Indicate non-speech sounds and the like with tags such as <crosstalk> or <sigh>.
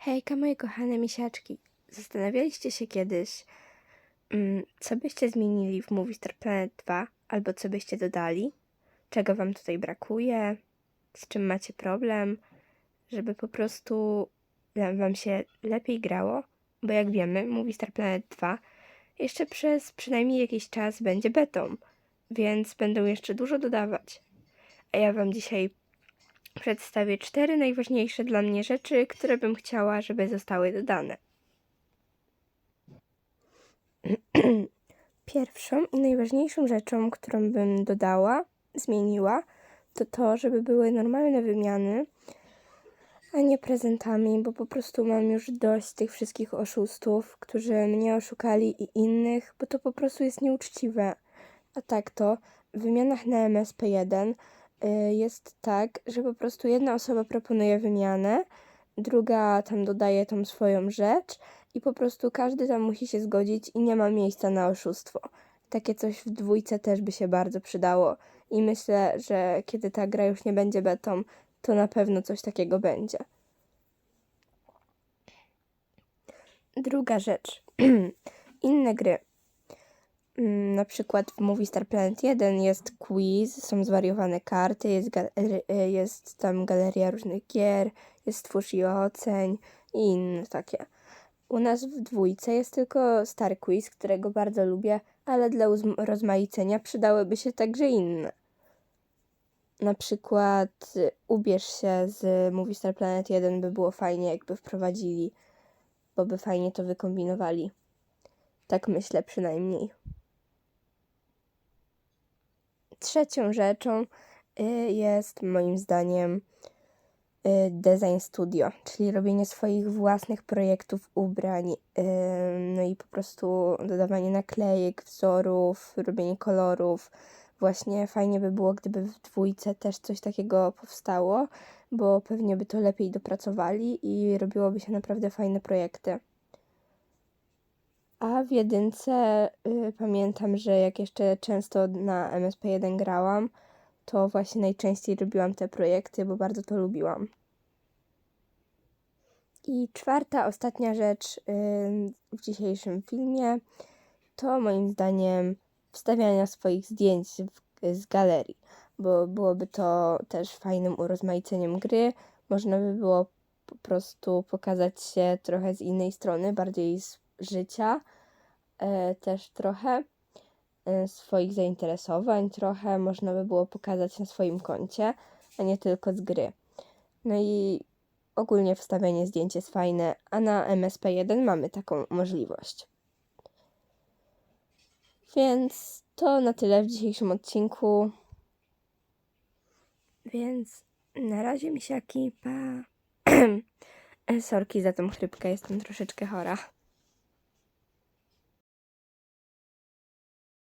Hejka, moje kochane misiaczki. Zastanawialiście się kiedyś, mm, co byście zmienili w Movie Star Planet 2, albo co byście dodali? Czego wam tutaj brakuje? Z czym macie problem? Żeby po prostu wam się lepiej grało? Bo jak wiemy, Movie Star Planet 2 jeszcze przez przynajmniej jakiś czas będzie betą, więc będą jeszcze dużo dodawać. A ja wam dzisiaj przedstawię cztery najważniejsze dla mnie rzeczy, które bym chciała, żeby zostały dodane. <clears throat> Pierwszą i najważniejszą rzeczą, którą bym dodała, zmieniła, to to, żeby były normalne wymiany, a nie prezentami, bo po prostu mam już dość tych wszystkich oszustów, którzy mnie oszukali i innych, bo to po prostu jest nieuczciwe. A tak to w wymianach na MSP1 y, jest tak, że po prostu jedna osoba proponuje wymianę, druga tam dodaje tą swoją rzecz i po prostu każdy tam musi się zgodzić i nie ma miejsca na oszustwo. Takie coś w dwójce też by się bardzo przydało i myślę, że kiedy ta gra już nie będzie betą, to na pewno coś takiego będzie. Druga rzecz. <clears throat> Inne gry. Mm, Na przykład w Movie Star Planet 1 jest quiz, są zwariowane karty, jest, gal- y, jest tam galeria różnych gier, jest stwórz i oceń i inne takie. U nas w dwójce jest tylko stary quiz, którego bardzo lubię, ale dla rozmaicenia przydałyby się także inne. Na przykład y, ubierz się z Movie Star Planet 1 by było fajnie, jakby wprowadzili, bo by fajnie to wykombinowali. Tak myślę przynajmniej. Trzecią rzeczą y, jest moim zdaniem y, design studio, czyli robienie swoich własnych projektów ubrań, y, no i po prostu dodawanie naklejek, wzorów, robienie kolorów. Właśnie fajnie by było, gdyby w dwójce też coś takiego powstało, bo pewnie by to lepiej dopracowali i robiłoby się naprawdę fajne projekty. A w jedynce y, pamiętam, że jak jeszcze często na MSP1 grałam, to właśnie najczęściej robiłam te projekty, bo bardzo to lubiłam. I czwarta, ostatnia rzecz y, w dzisiejszym filmie to moim zdaniem wstawiania swoich zdjęć w, z galerii, bo byłoby to też fajnym urozmaiceniem gry. Można by było po prostu pokazać się trochę z innej strony, bardziej z życia, e, też trochę e, swoich zainteresowań, trochę można by było pokazać na swoim koncie, a nie tylko z gry. No i ogólnie wstawianie zdjęć jest fajne, a na MSP1 mamy taką możliwość. Więc to na tyle w dzisiejszym odcinku. Więc na razie misiaki, pa. <clears throat> Sorki za tą chrypkę, jestem troszeczkę chora.